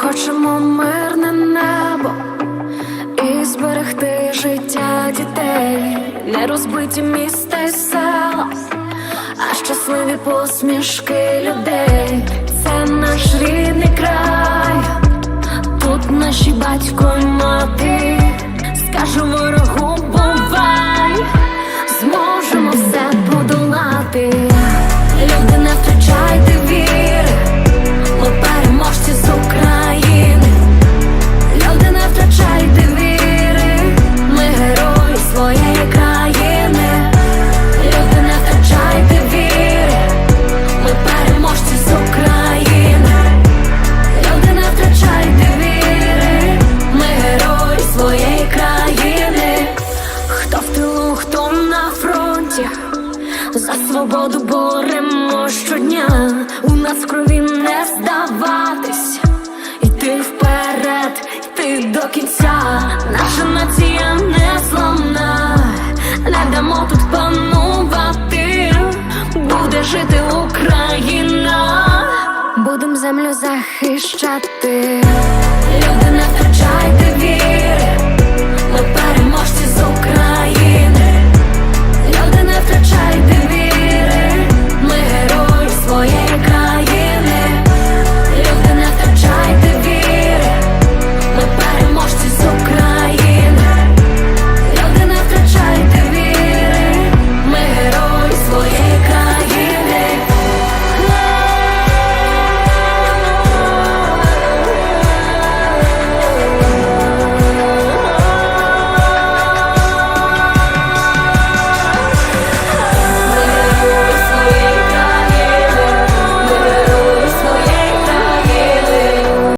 Хочемо мирне небо і зберегти життя дітей, не розбиті міста й села, а щасливі посмішки людей. Це наш рідний край, тут наші батько й мати. Скажу ворогу, бувай, зможемо все подолати. За свободу боремо щодня. У нас в крові не здаватись, йти вперед, йти до кінця. Наша нація не зламна, не дамо тут панувати. Буде жити Україна, будем землю захищати.